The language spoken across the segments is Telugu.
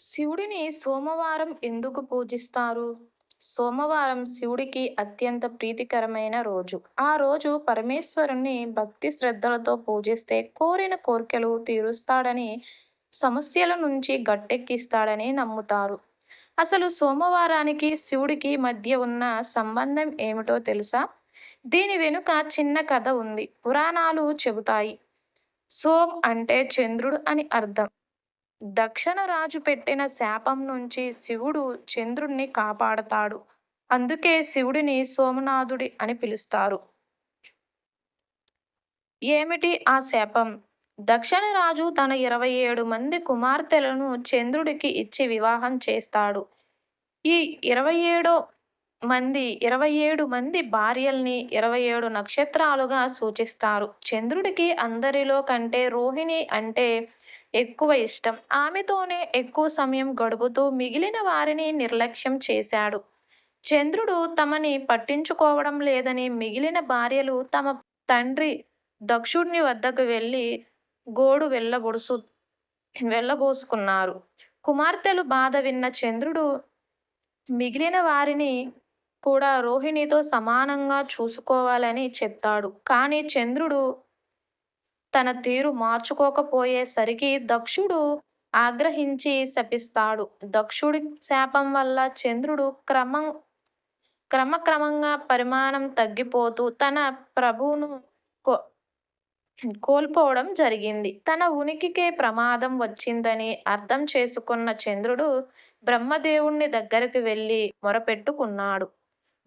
శివుడిని సోమవారం ఎందుకు పూజిస్తారు? సోమవారం శివుడికి అత్యంత ప్రీతికరమైన రోజు. ఆ రోజు పరమేశ్వరుణ్ణి భక్తి శ్రద్ధలతో పూజిస్తే కోరిన కోరికలు తీరుస్తాడని, సమస్యల నుంచి గట్టెక్కిస్తాడని నమ్ముతారు. అసలు సోమవారానికి, శివుడికి మధ్య ఉన్న సంబంధం ఏమిటో తెలుసా? దీని వెనుక చిన్న కథ ఉంది. పురాణాలు చెబుతాయి. సోమ్ అంటే చంద్రుడు అని అర్థం. దక్షనరాజు పెట్టిన శాపం నుంచి శివుడు చంద్రుణ్ణి కాపాడతాడు. అందుకే శివుడిని సోమనాథుడి అని పిలుస్తారు. ఏమిటి ఆ శాపం? దక్షిణరాజు తన ఇరవై ఏడు మంది కుమార్తెలను చంద్రుడికి ఇచ్చి వివాహం చేస్తాడు. ఈ ఇరవై ఏడో మంది ఇరవై ఏడు మంది భార్యల్ని ఇరవై ఏడు నక్షత్రాలుగా సూచిస్తారు. చంద్రుడికి అందరిలో కంటే రోహిణి అంటే ఎక్కువ ఇష్టం. ఆమెతోనే ఎక్కువ సమయం గడుపుతూ మిగిలిన వారిని నిర్లక్ష్యం చేశాడు. చంద్రుడు తమని పట్టించుకోవడం లేదని మిగిలిన భార్యలు తమ తండ్రి దక్షుడిని వద్దకు వెళ్ళి గోడు వెళ్ళబొడుసు వెళ్ళబోసుకున్నారు. కుమార్తెలు బాధ విన్న చంద్రుడు మిగిలిన వారిని కూడా రోహిణితో సమానంగా చూసుకోవాలని చెప్తాడు. కానీ చంద్రుడు తన తీరు మార్చుకోకపోయేసరికి దక్షుడు ఆగ్రహించి శపిస్తాడు. దక్షుడి శాపం వల్ల చంద్రుడు క్రమం క్రమక్రమంగా పరిమాణం తగ్గిపోతూ తన ప్రభువును కో కోల్పోవడం జరిగింది. తన ఉనికికే ప్రమాదం వచ్చిందని అర్థం చేసుకున్న చంద్రుడు బ్రహ్మదేవుణ్ణి దగ్గరికి వెళ్ళి మొరపెట్టుకున్నాడు.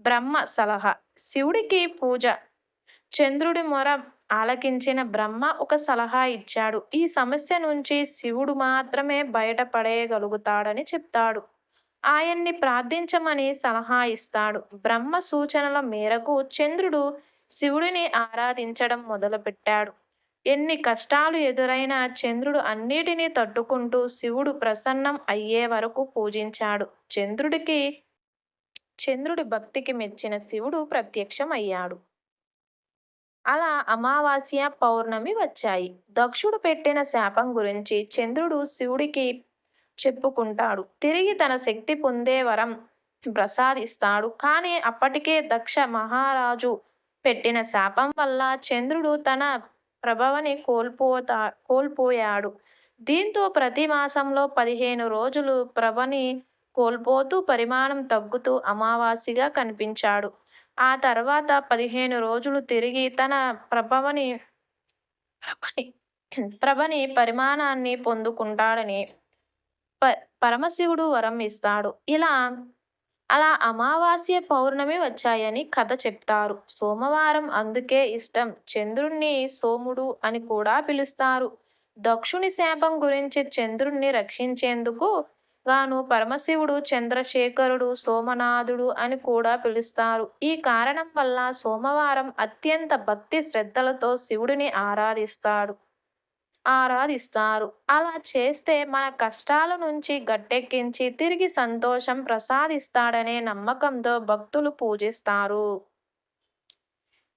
బ్రహ్మ సలహా: శివుడికి పూజ చంద్రుడి మొర ఆలకించిన బ్రహ్మ ఒక సలహా ఇచ్చాడు. ఈ సమస్య నుంచి శివుడు మాత్రమే బయటపడేయగలుగుతాడని చెప్తాడు. ఆయన్ని ప్రార్థించమని సలహా ఇస్తాడు. బ్రహ్మ సూచనల మేరకు చంద్రుడు శివుడిని ఆరాధించడం మొదలుపెట్టాడు. ఎన్ని కష్టాలు ఎదురైనా చంద్రుడు అన్నిటినీ తట్టుకుంటూ శివుడు ప్రసన్నం అయ్యే వరకు పూజించాడు. చంద్రుడికి చంద్రుడి భక్తికి మెచ్చిన శివుడు ప్రత్యక్షం అయ్యాడు. అలా అమావాస్య, పౌర్ణమి వచ్చాయి. దక్షుడు పెట్టిన శాపం గురించి చంద్రుడు శివుడికి చెప్పుకుంటాడు. తిరిగి తన శక్తి పొందే వరం ప్రసాదిస్తాడు. కానీ అప్పటికే దక్ష మహారాజు పెట్టిన శాపం వల్ల చంద్రుడు తన ప్రభవని కోల్పోతా కోల్పోయాడు. దీంతో ప్రతి మాసంలో పదిహేను రోజులు ప్రభని కోల్పోతూ పరిమాణం తగ్గుతూ అమావాస్యగా కనిపించాడు. ఆ తర్వాత పదిహేను రోజులు తిరిగి తన ప్రభవని ప్రభని ప్రభని పరిమాణాన్ని పొందుకుంటాడని ప పరమశివుడు వరం ఇస్తాడు. ఇలా అలా అమావాస్య, పౌర్ణమి వచ్చాయని కథ చెప్తారు. సోమవారం అందుకే ఇష్టం. చంద్రుణ్ణి సోముడు అని కూడా పిలుస్తారు. దక్షుని శాపం గురించి చంద్రుణ్ణి రక్షించేందుకు గాను పరమశివుడు చంద్రశేఖరుడు, సోమనాథుడు అని కూడా పిలుస్తారు. ఈ కారణం వల్ల సోమవారం అత్యంత భక్తి శ్రద్ధలతో శివుడిని ఆరాధిస్తాడు ఆరాధిస్తారు. అలా చేస్తే మన కష్టాల నుంచి గట్టెక్కించి తిరిగి సంతోషం ప్రసాదిస్తాడనే నమ్మకంతో భక్తులు పూజిస్తారు.